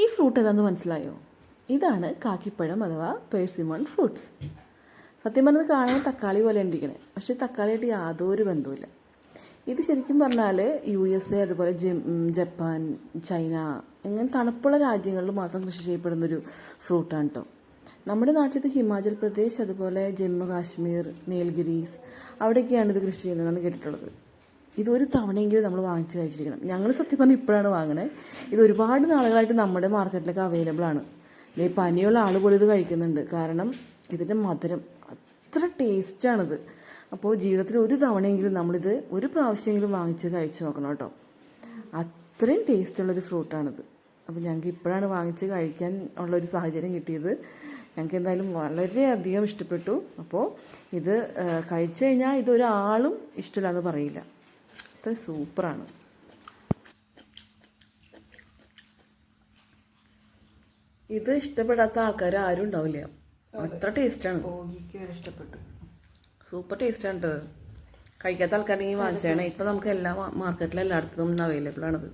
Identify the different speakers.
Speaker 1: ഈ ഫ്രൂട്ട് ഏതാണെന്ന് മനസ്സിലായോ? ഇതാണ് കാക്കിപ്പഴം അഥവാ പേഴ്സിമോൺ ഫ്രൂട്ട്സ്. സത്യം പറഞ്ഞത് കാണാൻ തക്കാളി പോലെ ഉണ്ടിരിക്കണേ പക്ഷേ തക്കാളിയായിട്ട് യാതൊരു ബന്ധവുമില്ല. ഇത് ശരിക്കും പറഞ്ഞാൽ യു എസ് എ അതുപോലെ ജപ്പാൻ ചൈന ഇങ്ങനെ തണുപ്പുള്ള രാജ്യങ്ങളിൽ മാത്രം കൃഷി ചെയ്യപ്പെടുന്നൊരു ഫ്രൂട്ടാണ് കേട്ടോ നമ്മുടെ നാട്ടിൽ ഇത് ഹിമാചൽ പ്രദേശ് അതുപോലെ ജമ്മു കാശ്മീർ നീൽഗിരീസ് അവിടെയൊക്കെയാണ് ഇത് കൃഷി ചെയ്യുന്നതെന്നാണ് കേട്ടിട്ടുള്ളത്. ഇതൊരു തവണയെങ്കിലും നമ്മൾ വാങ്ങിച്ച് കഴിച്ചിരിക്കണം. ഞങ്ങൾ സത്യം പറഞ്ഞാൽ ഇപ്പോഴാണ് വാങ്ങണേ. ഇത് ഒരുപാട് നാളുകളായിട്ട് നമ്മുടെ മാർക്കറ്റിലൊക്കെ അവൈലബിൾ ആണ്. ഈ പനിയുള്ള ആൾ പോലും ഇത് കഴിക്കുന്നുണ്ട്. കാരണം ഇതിന്റെ മധുരം അത്ര ടേസ്റ്റാണിത് അപ്പോൾ ജീവിതത്തിൽ ഒരു തവണയെങ്കിലും നമ്മളിത് ഒരു പ്രാവശ്യമെങ്കിലും വാങ്ങിച്ച് കഴിച്ച് നോക്കണം കേട്ടോ. അത്രയും ടേസ്റ്റുള്ളൊരു ഫ്രൂട്ടാണിത് അപ്പോൾ ഞങ്ങൾക്ക് ഇപ്പോഴാണ് വാങ്ങിച്ച് കഴിക്കാൻ ഉള്ളൊരു സാഹചര്യം കിട്ടിയത്. ഞങ്ങൾക്ക് എന്തായാലും വളരെയധികം ഇഷ്ടപ്പെട്ടു. അപ്പോൾ ഇത് കഴിച്ചു കഴിഞ്ഞാൽ ഇതൊരാളും ഇഷ്ടമില്ല പറയില്ല. അത്ര സൂപ്പറാണ്. ഇത് ഇഷ്ടപ്പെടാത്ത ആൾക്കാർ ആരും ഉണ്ടാവില്ല. അത്ര ടേസ്റ്റാണ്.
Speaker 2: ഇഷ്ടപ്പെട്ടു.
Speaker 1: സൂപ്പർ ടേസ്റ്റാണ് കേട്ടോ കഴിക്കാത്ത ആൾക്കാരെങ്കിൽ വാങ്ങിച്ചാണ് ഇപ്പം നമുക്ക് എല്ലാ മാർക്കറ്റിലും എല്ലായിടത്തും അവൈലബിൾ ആണത്.